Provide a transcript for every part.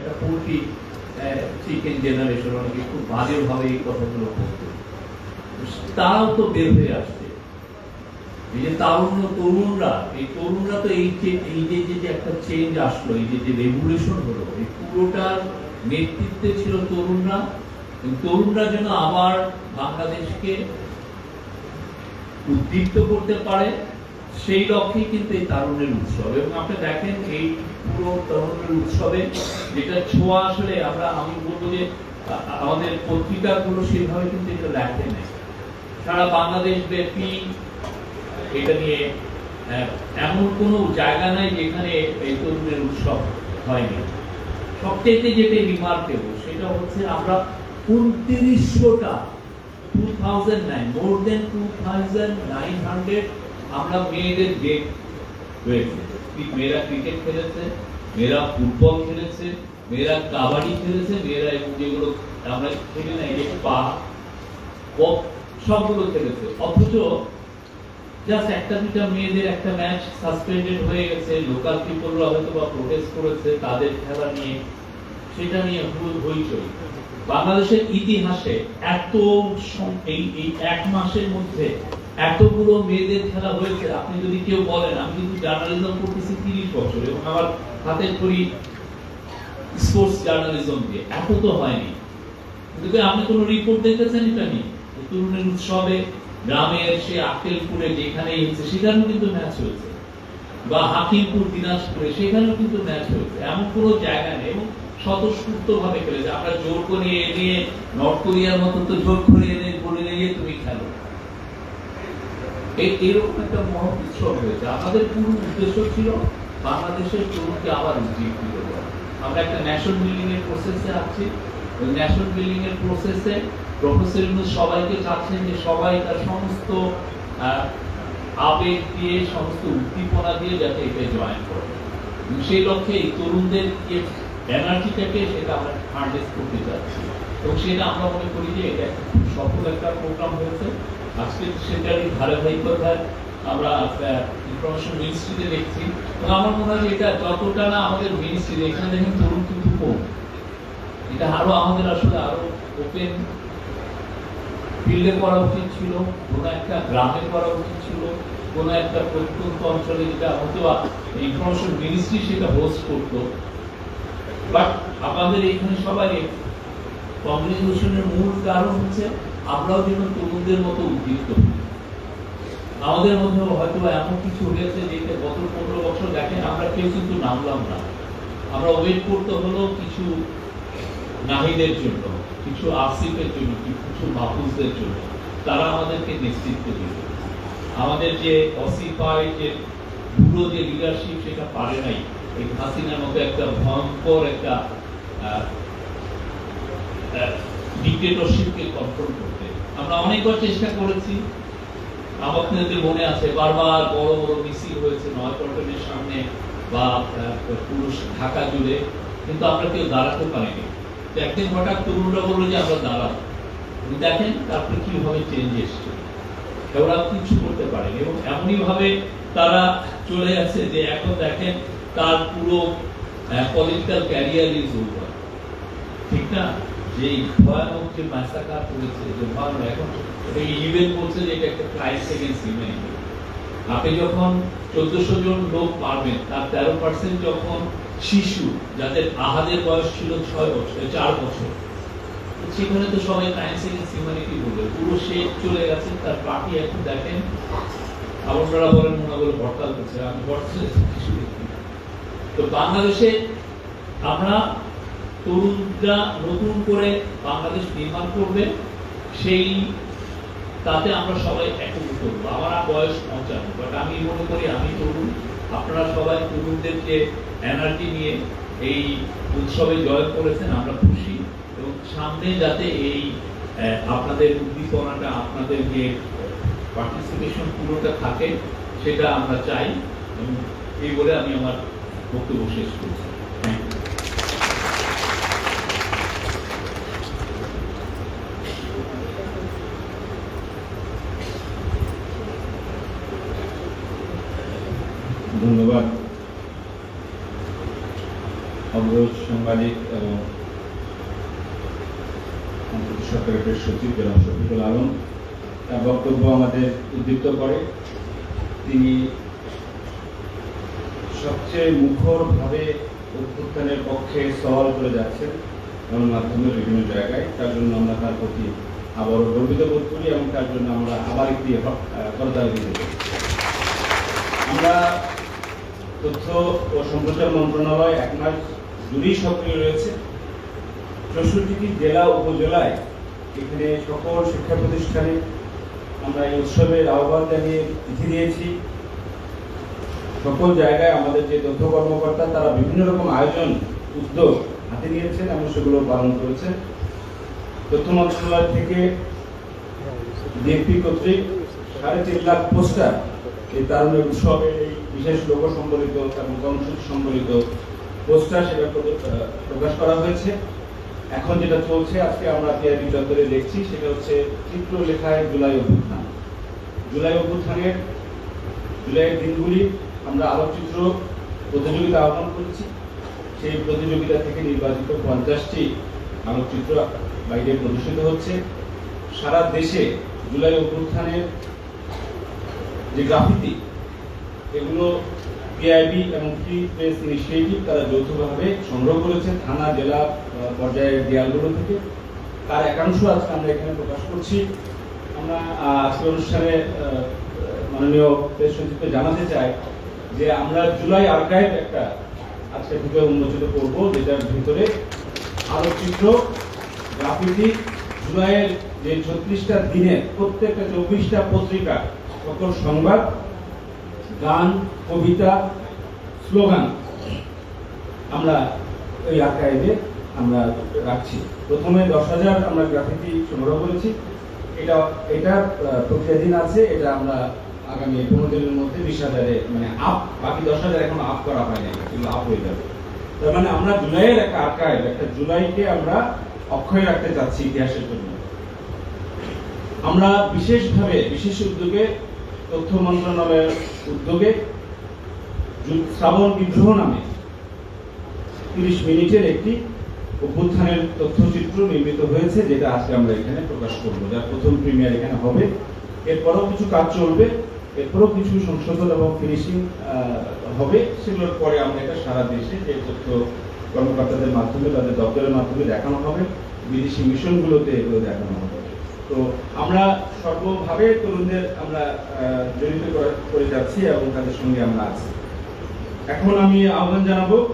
একটা poultry chicken generation অনেকে খুব বাজেভাবে এই কথাগুলো বলতো। তারাও তো বের হয়ে আসছে। এই যে তারুণ্য তরুণরা, এই তরুণরা তো এই যে এই যে একটা চেঞ্জ আসলো, এই যে যে রেগুলেশন হলো, এই পুরোটার নেতৃত্বে ছিল তরুণরা। তরুণরা যেন আবার বাংলাদেশকে উদ্দীপ্ত করতে পারে সেই লক্ষ্যেই কিন্তু এই তারুণ্যের উৎসব। এবং আপনি দেখেন এই পুরো তারুণ্যের উৎসবে যেটা ছোঁয়া আসলে আমরা, আমি বলব যে, আমাদের পত্রিকাগুলো সেভাবে কিন্তু এটা লেখে নেই সারা বাংলাদেশ ব্যাপী এটা নিয়ে এমন কোনো জায়গা নাই যেখানে এই তরুণের উৎসব হয়নি। সবচেয়ে যেটা রিমার্কেবল সেটা হচ্ছে আমরা উনত্রিশশোটা two thousand nine more than two thousand nine hundred আমরা মেয়েদের গেট হয়েছে মেয়েরা ক্রিকেট খেলেছে, মেয়েরা ফুটবল খেলেছে, মেয়েরা কাবাডি খেলেছে, মেয়েরা এবং যেগুলো আমরা খেলি না, এই পা সবগুলো খেলেছে। অথচ জাস্ট একটা দুটা মেয়েদের একটা ম্যাচ সাসপেন্ডেড হয়ে গেছে লোকাল পিপলরা হয়তো বা প্রোটেস্ট করেছে, তাদের খেলা নিয়ে, সেটা নিয়ে হই- হইচই। বাংলাদেশের ইতিহাসে এত এই এই এক মাসের মধ্যে এতগুলো মেয়েদের খেলা হয়েছে, আপনি যদি কেউ বলেন, আমি কিন্তু জার্নালিজম করতেছি তিরিশ বছর এবং আমার হাতের করি স্পোর্টস জার্নালিজম দিয়ে এত তো হয়নি। কিন্তু আপনি কোনো রিপোর্ট দেখেছেন এটা নিয়ে? তরুণের উৎসবে গ্রামের সে আক্কেলপুরে যেখানে হয়েছে, সেখানেও কিন্তু ম্যাচ হয়েছে। বা হাকিমপুর, দিনাজপুরে, সেখানেও কিন্তু ম্যাচ হয়েছে। এমন কোনো জায়গা নেই এবং স্বতঃস্ফূর্ত ভাবে খেলেছে। আমরা জোর করে এ নিয়ে নর্থ কোরিয়ার মতো তো জোর করে এনে বলে নিয়ে তুমি খেলো এই এরকম একটা মহৎ উৎসব হয়েছে। আমাদের পুরো উদ্দেশ্য ছিল বাংলাদেশের তরুণকে আবার উজ্জীবিত করা। আমরা একটা ন্যাশনাল বিল্ডিং এর প্রসেসে আছি। ওই ন্যাশনাল বিল্ডিং এর প্রসেসে প্রফেসর সবাইকে চাচ্ছেন যে সবাই তার সমস্ত আবেগ দিয়ে, সমস্ত উদ্দীপনা দিয়ে যাতে এতে জয়েন করে। সেই লক্ষ্যে এই তরুণদের যে এনার্জিটাকে সেটা আমরা হার্নেস করতে চাচ্ছি এবং সেটা আমরা মনে করি যে এটা খুব সফল একটা প্রোগ্রাম হয়েছে। আজকে সেটারই ধারাবাহিকতায় আমরা ইনফরমেশন মিনিস্ট্রিতে দেখছি। আমার মনে হয় এটা যতটা না আমাদের মিনিস্ট্রি এখানে দেখেন তরুণ কিন্তু কম। এটা আরও আমাদের আসলে আরও ওপেন ফিল্ডে করা উচিত ছিল, কোনো একটা গ্রামে করা উচিত ছিল, কোনো একটা প্রত্যন্ত অঞ্চলে যেটা হয়তো ইনফরমেশন মিনিস্ট্রি সেটা হোস্ট করতো। বাট আমাদের এখানে সবাই কংগ্রেচুলেশনের মূল কারণ হচ্ছে আমরাও যেন তরুণদের মতো উদ্দীপ্ত আমাদের মধ্যে হয়তো এমন কিছু হয়েছে যেটা গত পনেরো বছর দেখেন আমরা কেউ কিন্তু নামলাম না। আমরা ওয়েট করতে হলো কিছু নাহিদের জন্য, কিছু আসিফের জন্য, কিছু মাহফুজদের জন্য। তারা আমাদেরকে নেতৃত্ব দিবে। আমাদের যে অসিফাই যে বুড়ো যে লিডারশিপ সেটা পারে নাই, এই হাসিনার মতো একটা ভয়ঙ্কর একটা ডিক্টেটরশিপকে কন্ট্রোল করতে। আমরা অনেকবার চেষ্টা করেছি। আপনাদের মনে আছে, বারবার বড় বড় মিছিল হয়েছে নয়াপল্টনের সামনে বা পুরো ঢাকা জুড়ে, কিন্তু আমরা কেউ দাঁড়াতে পারিনি। একদিন হঠাৎ তরুণরা বলল যে, আমরা দাঁড়াবো। দেখেন তারপরে কীভাবে চেঞ্জ এসছে। ওরা কিছু করতে পারেনি এবং এমনই ভাবে তারা চলে যাচ্ছে যে, এখন দেখেন তার পুরো পলিটিক্যাল ক্যারিয়ার ইজ ওভার ঠিক না? যে এই ভয়ানক যে ম্যাসাকার করেছে, যে ভয়ানক এখন ইভেন বলছে যে এটা একটা ক্রাইম এগেন্স্ট হিউম্যানিটি আপনি যখন চোদ্দশো জন লোক পারবেন, তার তেরো পার্সেন্ট যখন শিশু, যাদের আহাদের বয়স ছিল ছয় বছর চার বছর সেখানে তো সবাই ক্রাইম এগেন্স্ট হিউম্যানিটি বলবে। পুরো সে চলে গেছে, তার পার্টি এখন দেখেন আপনারা বলেন, মনে করে হরতাল করছে। আমি হরতাল। তো বাংলাদেশে আমরা তরুণরা নতুন করে বাংলাদেশ নির্মাণ করবে, সেই তাতে আমরা সবাই একত্রিত করব আমার বয়স পঞ্চান্ন বাট আমি মনে করি আমি তরুণ, আপনারা সবাই তরুণদেরকে এনার্জি নিয়ে এই উৎসবে জয়েন করেছেন, আমরা খুশি। এবং সামনে যাতে এই আপনাদের উদ্দীপনাটা, আপনাদের যে পার্টিসিপেশন পুরোটা থাকে, সেটা আমরা চাই। এবং এই বলে আমি আমার বক্তব্য শেষ করছি। অন্তর্বর্তী সচিব জনাব শফিকুল আলম, তার বক্তব্য আমাদের উদ্দীপ্ত করে। তিনি সবচেয়ে মুখরভাবে অভ্যুত্থানের পক্ষে সওয়াল করে যাচ্ছেন গণমাধ্যমে বিভিন্ন জায়গায়। তার জন্য আমরা তার প্রতি আবারও গর্বিত বোধ করি এবং তার জন্য আমরা আবার একটি হ- দিতে আমরা তথ্য ও সম্প্রচার মন্ত্রণালয় এক মাস জুড়েই সক্রিয় রয়েছে। চৌষট্টিটি জেলা, উপজেলায় এখানে সকল শিক্ষা প্রতিষ্ঠানে আমরা এই উৎসবের আহ্বান জানিয়ে চিঠি দিয়েছি। সকল জায়গায় আমাদের যে তথ্য কর্মকর্তা, তারা বিভিন্ন রকম আয়োজন, উদ্যোগ হাতে নিয়েছেন এবং সেগুলো পালন করেছেন। তথ্য মন্ত্রণালয় থেকে ডিএপি কর্তৃক সাড়ে তিন লাখ পোস্টার এই তারুণের উৎসবের এই বিশেষ লোক সম্বলিত এবং কর্মসূচি সম্বলিত পোস্টার সেটা প্রকাশ করা হয়েছে। এখন যেটা চলছে, আজকে আমরা পিআইবি চত্বরে দেখছি, সেটা হচ্ছে চিত্রলেখায় জুলাই অভ্যুত্থান। জুলাই অভ্যুত্থানের, জুলাইয়ের দিনগুলি আমরা আলোকচিত্র প্রতিযোগিতা আহ্বান করেছি। সেই প্রতিযোগিতা থেকে নির্বাচিত পঞ্চাশটি আলোকচিত্র বাইরে প্রদর্শিত হচ্ছে। সারা দেশে জুলাই অভ্যুত্থানের যে গ্রাফিতি, এগুলো পিআইবি এবং ফ্রি প্রেস ইনিশিয়েটিভ তারা যৌথভাবে সংগ্রহ করেছে। থানা, জেলা পর্যায়ের দেয়ালগুলো থেকে। তার একাংশ আজকে আমরা এখানে প্রকাশ করছি। আমরা আজকে অনুষ্ঠানে মাননীয় প্রেস জানাতে চাই যে আমরা জুলাই আর্কাইভ একটা আজকে থেকে উন্মোচিত করব, যেটার ভিতরে আলোকচিত্র গ্রাফিতি, জুলাইয়ের যে ছত্রিশটা দিনে প্রত্যেকটা চব্বিশটা পত্রিকা, সকল সংবাদ, গান, কবিতা, স্লোগান আমরা এই আর্কাইভে আমরা রাখছি। প্রথমে দশ হাজার আমরা গ্রাফিতি সংগ্রহ করেছি। এটা এটা প্রক্রিয়াধীন আছে, এটা আমরা আগামী পনেরো দিনের মধ্যে বিশ হাজারে মানে আপ বাকি দশ হাজার এখন আপ করা হয় নাই এগুলো আপ হয়ে যাবে। তার মানে আমরা জুলাইয়ের একটা আর্কাইভ একটা জুলাইকে আমরা অক্ষয় রাখতে চাচ্ছি ইতিহাসের জন্য। আমরা বিশেষভাবে, বিশেষ উদ্যোগে, তথ্য মন্ত্রণালয়ের উদ্যোগে শ্রাবণ বিদ্রোহ নামে তিরিশ মিনিটের একটি অভ্যুত্থানের তথ্যচিত্র নির্মিত হয়েছে, যেটা আজকে আমরা এখানে প্রকাশ করব। যার প্রথম প্রিমিয়ার এখানে হবে। এরপরও কিছু কাজ চলবে, এরপরও কিছু সংশোধন এবং ফিনিশিং হবে। সেগুলোর পরে আমরা এটা সারা দেশে যে তথ্য কর্মকর্তাদের মাধ্যমে, তাদের দপ্তরের মাধ্যমে দেখানো হবে। বিদেশি মিশনগুলোতে এগুলো দেখানো হবে। তো আমরা সর্বভাবে তরুণদের আমরা জড়িত করে- করে যাচ্ছি এবং তাদের সঙ্গে আমরা আছি। এখন আমি আহ্বান জানাব,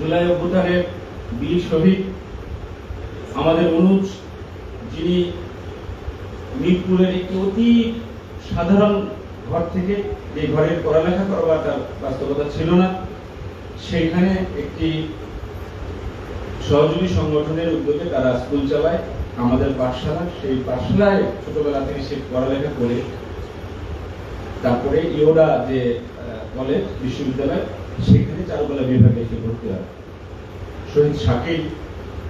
জুলাই অভ্যুত্থানের বীর শহীদ, আমাদের অনুজ, যিনি মিরপুরের একটি অতি সাধারণ ঘর থেকে যে ঘরে পড়ালেখা করবার তার বাস্তবতা ছিল না, সেখানে একটি সহযোগী সংগঠনের উদ্যোগে তারা স্কুল চালায়, আমাদের পাঠশালা, সেই পাঠশালায় ছোটবেলা থেকে সে পড়ালেখা করে, তারপরে ইয়োডা যে কলেজ বিশ্ববিদ্যালয়, সেখানে চারুকলা বিভাগে এসে ভর্তি হয়। শহীদ শাকিল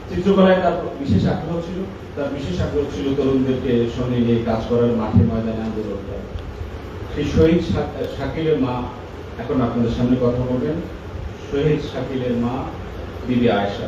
চিত্রকলায় তার বিশেষ আগ্রহ ছিল। তার বিশেষ আগ্রহ ছিল তরুণদেরকে সঙ্গে নিয়ে কাজ করার মাঠে ময়দানে আন্দোলন করা। সেই শহীদ শাকিলের মা এখন আপনাদের সামনে কথা বলবেন। শহীদ শাকিলের মা দিদি আয়েশা।